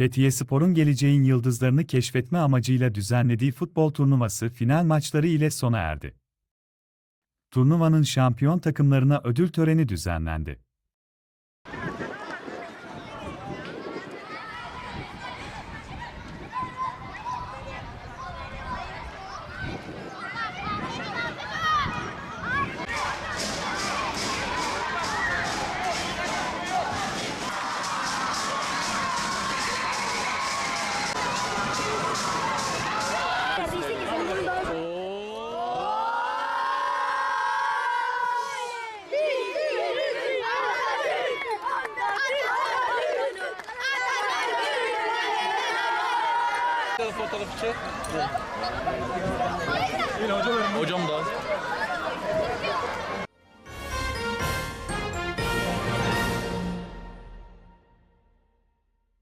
Fethiye Spor'un geleceğin yıldızlarını keşfetme amacıyla düzenlediği futbol turnuvası final maçları ile sona erdi. Turnuvanın şampiyon takımlarına ödül töreni düzenlendi. Fotoğrafı çek. Hocam da.